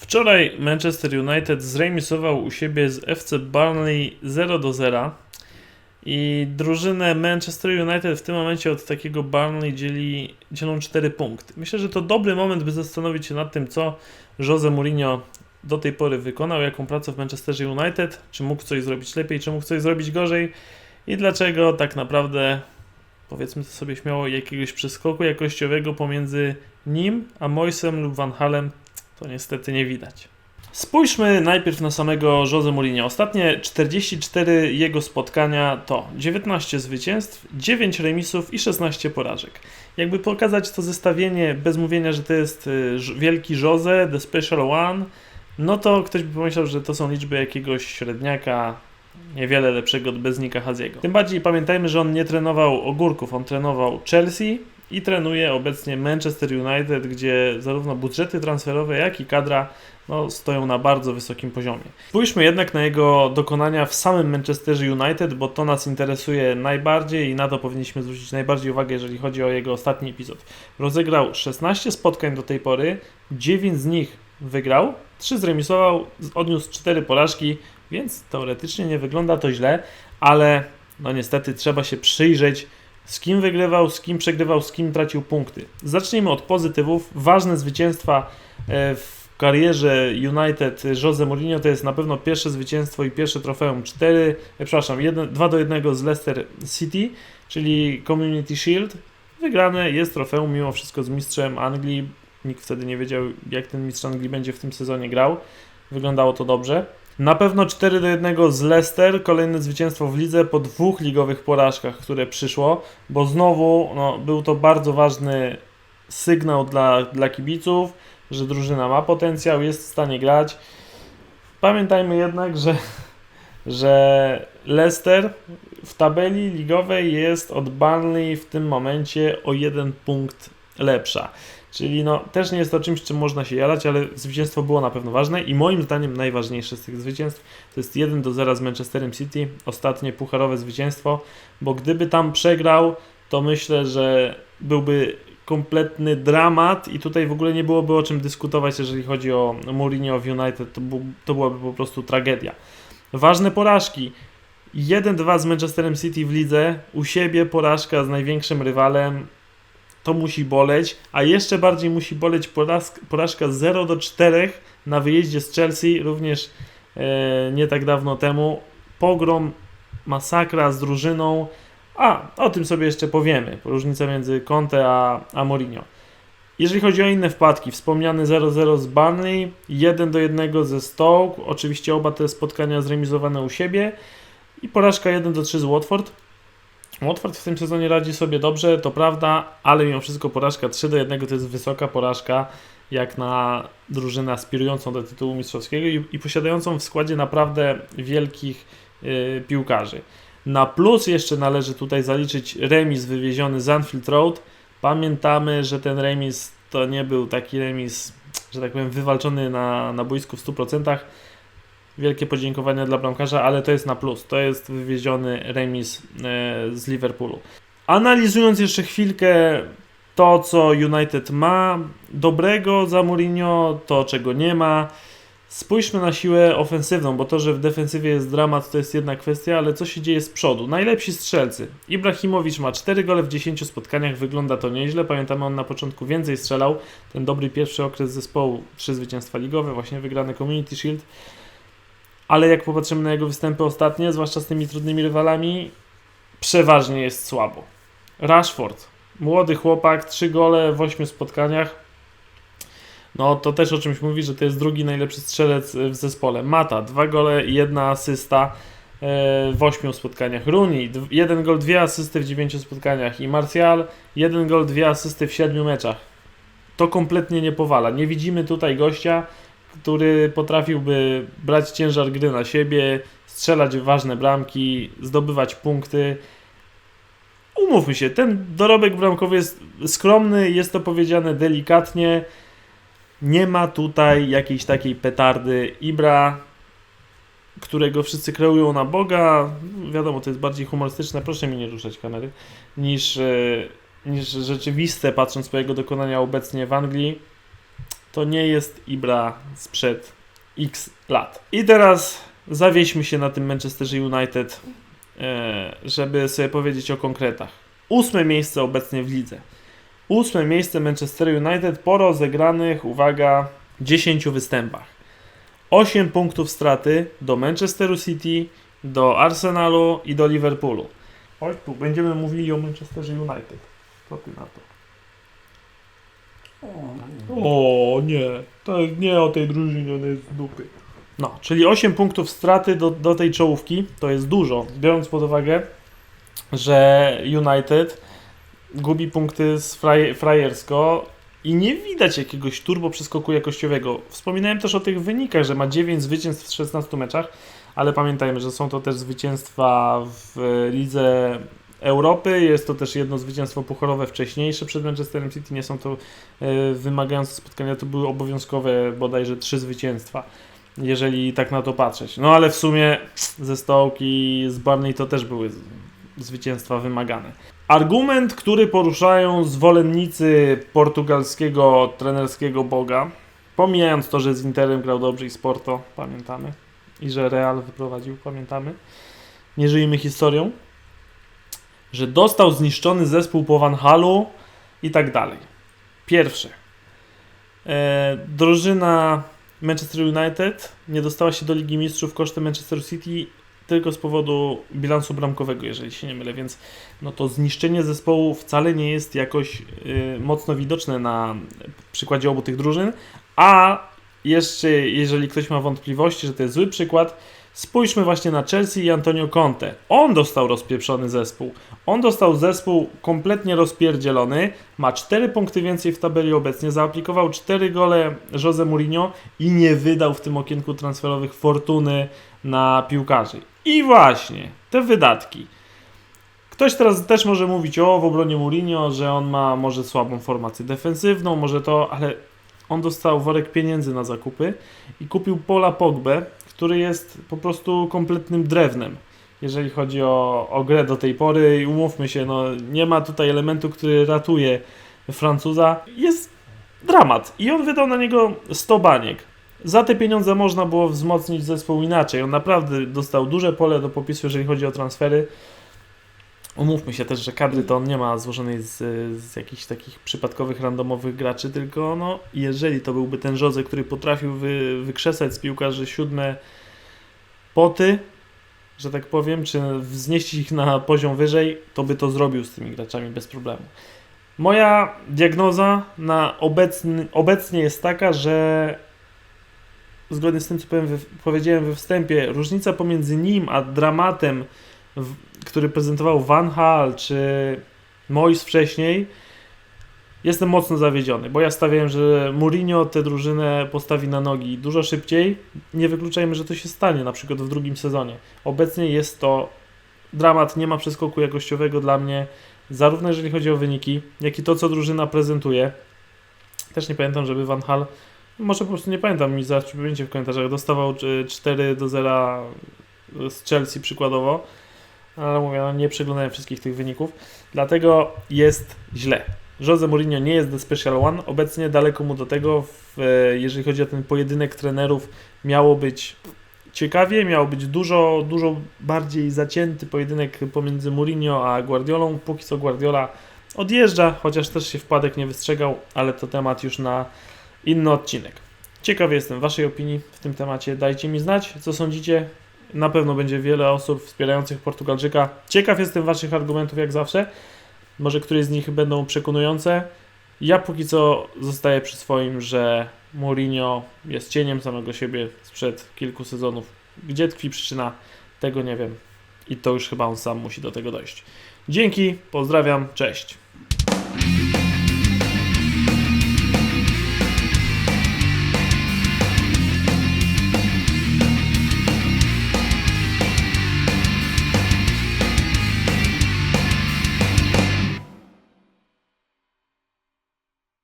Wczoraj Manchester United zremisował u siebie z FC Burnley 0 do 0 i drużynę Manchester United w tym momencie od takiego Burnley dzieli, dzielą 4 punkty. Myślę, że to dobry moment, by zastanowić się nad tym, co Jose Mourinho do tej pory wykonał, jaką pracę w Manchesterze United, czy mógł coś zrobić lepiej, czy mógł coś zrobić gorzej i dlaczego tak naprawdę, powiedzmy to sobie śmiało, jakiegoś przeskoku jakościowego pomiędzy nim a Moisem lub Van Halem to niestety nie widać. Spójrzmy najpierw na samego Jose Mourinho. Ostatnie 44 jego spotkania to 19 zwycięstw, 9 remisów i 16 porażek. Jakby pokazać to zestawienie bez mówienia, że to jest y, wielki Jose, the special one, no to ktoś by pomyślał, że to są liczby jakiegoś średniaka, niewiele lepszego od Beznika Haziego. Tym bardziej pamiętajmy, że on nie trenował ogórków, on trenował Chelsea i trenuje obecnie Manchester United, gdzie zarówno budżety transferowe, jak i kadra no, stoją na bardzo wysokim poziomie. Spójrzmy jednak na jego dokonania w samym Manchesterze United, bo to nas interesuje najbardziej i na to powinniśmy zwrócić najbardziej uwagę, jeżeli chodzi o jego ostatni epizod. Rozegrał 16 spotkań do tej pory, 9 z nich wygrał, 3 zremisował, odniósł 4 porażki, więc teoretycznie nie wygląda to źle, ale no niestety trzeba się przyjrzeć z kim wygrywał, z kim przegrywał, z kim tracił punkty. Zacznijmy od pozytywów. Ważne zwycięstwa e, w karierze United Jose Mourinho to jest na pewno pierwsze zwycięstwo i pierwsze trofeum 4, e, przepraszam, 1, 2 do 1 z Leicester City, czyli Community Shield. Wygrane jest trofeum mimo wszystko z mistrzem Anglii. Nikt wtedy nie wiedział, jak ten mistrz Anglii będzie w tym sezonie grał. Wyglądało to dobrze. Na pewno 4 do 1 z Leicester, kolejne zwycięstwo w lidze po dwóch ligowych porażkach, które przyszło, bo znowu no, był to bardzo ważny sygnał dla, dla kibiców, że drużyna ma potencjał, jest w stanie grać. Pamiętajmy jednak, że, że Leicester w tabeli ligowej jest od Burnley w tym momencie o jeden punkt lepsza. Czyli no, też nie jest to czymś, czym można się jarać, ale zwycięstwo było na pewno ważne i moim zdaniem najważniejsze z tych zwycięstw to jest 1 do 0 z Manchesterem City, ostatnie pucharowe zwycięstwo, bo gdyby tam przegrał, to myślę, że byłby kompletny dramat i tutaj w ogóle nie byłoby o czym dyskutować, jeżeli chodzi o Mourinho w United, to, był, to byłaby po prostu tragedia. Ważne porażki. 1-2 z Manchesterem City w lidze, u siebie porażka z największym rywalem, to musi boleć, a jeszcze bardziej musi boleć porażka, porażka 0 do 4 na wyjeździe z Chelsea, również e, nie tak dawno temu. Pogrom, masakra z drużyną, a o tym sobie jeszcze powiemy, różnica między Conte a, a Mourinho. Jeżeli chodzi o inne wpadki, wspomniany 0-0 z Burnley, 1 do 1 ze Stoke, oczywiście oba te spotkania zremizowane u siebie i porażka 1 do 3 z Watford. Watford w tym sezonie radzi sobie dobrze, to prawda, ale mimo wszystko porażka 3 do 1 to jest wysoka porażka, jak na drużynę aspirującą do tytułu mistrzowskiego i, i posiadającą w składzie naprawdę wielkich y, piłkarzy. Na plus jeszcze należy tutaj zaliczyć remis wywieziony z Anfield Road. Pamiętamy, że ten remis to nie był taki remis, że tak powiem, wywalczony na, na boisku w 100%. Wielkie podziękowania dla bramkarza, ale to jest na plus. To jest wywieziony remis e, z Liverpoolu. Analizując jeszcze chwilkę to, co United ma dobrego za Mourinho, to czego nie ma. Spójrzmy na siłę ofensywną, bo to, że w defensywie jest dramat, to jest jedna kwestia, ale co się dzieje z przodu? Najlepsi strzelcy. Ibrahimowicz ma 4 gole w 10 spotkaniach, wygląda to nieźle. Pamiętamy, on na początku więcej strzelał. Ten dobry pierwszy okres zespołu, trzy zwycięstwa ligowe, właśnie wygrane Community Shield. Ale jak popatrzymy na jego występy ostatnie, zwłaszcza z tymi trudnymi rywalami, przeważnie jest słabo. Rashford, młody chłopak, 3 gole w 8 spotkaniach. No to też o czymś mówi, że to jest drugi najlepszy strzelec w zespole. Mata, dwa gole jedna asysta e, w 8 spotkaniach. Rooney, jeden gol, dwie asysty w 9 spotkaniach. I Martial, jeden gol, dwie asysty w 7 meczach. To kompletnie nie powala. Nie widzimy tutaj gościa, który potrafiłby brać ciężar gry na siebie, strzelać ważne bramki, zdobywać punkty. Umówmy się, ten dorobek bramkowy jest skromny, jest to powiedziane delikatnie. Nie ma tutaj jakiejś takiej petardy Ibra, którego wszyscy kreują na Boga. Wiadomo, to jest bardziej humorystyczne, proszę mi nie ruszać kamery, niż, e, niż rzeczywiste, patrząc po jego dokonania obecnie w Anglii. To nie jest Ibra sprzed x lat. I teraz zawieźmy się na tym Manchesterze United, e, żeby sobie powiedzieć o konkretach. Ósme miejsce obecnie w lidze. Ósme miejsce Manchester United po rozegranych, uwaga, 10 występach. 8 punktów straty do Manchesteru City, do Arsenalu i do Liverpoolu. Chodź tu, będziemy mówili o Manchesterze United. Co ty na to? O nie, to nie o tej drużynie, ona jest z dupy. No, czyli 8 punktów straty do, do tej czołówki, to jest dużo, biorąc pod uwagę, że United gubi punkty z fraj, frajersko i nie widać jakiegoś turbo przeskoku jakościowego. Wspominałem też o tych wynikach, że ma 9 zwycięstw w 16 meczach, ale pamiętajmy, że są to też zwycięstwa w Lidze Europy, jest to też jedno zwycięstwo pucharowe wcześniejsze przed Manchesterem City, nie są to e, wymagające spotkania, to były obowiązkowe bodajże trzy zwycięstwa, jeżeli tak na to patrzeć. No ale w sumie ze Stołki, z Barney to też były zwycięstwa wymagane. Argument, który poruszają zwolennicy portugalskiego trenerskiego boga, pomijając to, że z Interem grał dobrze i z Porto, pamiętamy, i że Real wyprowadził, pamiętamy, nie żyjmy historią, że dostał zniszczony zespół po Van Halu i tak dalej. Pierwsze. E, drużyna Manchester United nie dostała się do Ligi Mistrzów kosztem Manchester City tylko z powodu bilansu bramkowego, jeżeli się nie mylę, więc no to zniszczenie zespołu wcale nie jest jakoś y, mocno widoczne na przykładzie obu tych drużyn, a jeszcze jeżeli ktoś ma wątpliwości, że to jest zły przykład, spójrzmy właśnie na Chelsea i Antonio Conte. On dostał rozpieprzony zespół. On dostał zespół kompletnie rozpierdzielony, ma 4 punkty więcej w tabeli obecnie, zaaplikował 4 gole Jose Mourinho i nie wydał w tym okienku transferowych fortuny na piłkarzy. I właśnie, te wydatki. Ktoś teraz też może mówić o w obronie Mourinho, że on ma może słabą formację defensywną, może to, ale on dostał worek pieniędzy na zakupy i kupił Pola Pogbę, który jest po prostu kompletnym drewnem, jeżeli chodzi o, o grę do tej pory. I umówmy się, no, nie ma tutaj elementu, który ratuje Francuza. Jest dramat i on wydał na niego 100 baniek. Za te pieniądze można było wzmocnić zespół inaczej. On naprawdę dostał duże pole do popisu, jeżeli chodzi o transfery. Umówmy się też, że kadry to on nie ma złożonej z, z jakichś takich przypadkowych, randomowych graczy, tylko no, jeżeli to byłby ten Jose, który potrafił wy, wykrzesać z piłkarzy siódme poty, że tak powiem, czy wznieść ich na poziom wyżej, to by to zrobił z tymi graczami bez problemu. Moja diagnoza na obecny, obecnie jest taka, że zgodnie z tym, co powiem, powiedziałem we wstępie, różnica pomiędzy nim a dramatem, który prezentował Van Hal czy Mois wcześniej, jestem mocno zawiedziony, bo ja stawiałem, że Mourinho tę drużynę postawi na nogi dużo szybciej. Nie wykluczajmy, że to się stanie, na przykład w drugim sezonie. Obecnie jest to dramat, nie ma przeskoku jakościowego dla mnie, zarówno jeżeli chodzi o wyniki, jak i to, co drużyna prezentuje. Też nie pamiętam, żeby Van Hal może po prostu nie pamiętam, mi zaraz przypomniecie w komentarzach. Dostawał y, 4 do 0 z Chelsea przykładowo, ale mówię, no nie przeglądałem wszystkich tych wyników, dlatego jest źle. Jose Mourinho nie jest the special one, obecnie daleko mu do tego, w, e, jeżeli chodzi o ten pojedynek trenerów, miało być ciekawie, miało być dużo, dużo bardziej zacięty pojedynek pomiędzy Mourinho a Guardiolą, póki co Guardiola odjeżdża, chociaż też się wpadek nie wystrzegał, ale to temat już na inny odcinek. Ciekawy jestem Waszej opinii w tym temacie. Dajcie mi znać, co sądzicie. Na pewno będzie wiele osób wspierających Portugalczyka. Ciekaw jestem Waszych argumentów, jak zawsze. Może któreś z nich będą przekonujące. Ja póki co zostaję przy swoim, że Mourinho jest cieniem samego siebie sprzed kilku sezonów. Gdzie tkwi przyczyna, tego nie wiem. I to już chyba on sam musi do tego dojść. Dzięki, pozdrawiam, cześć.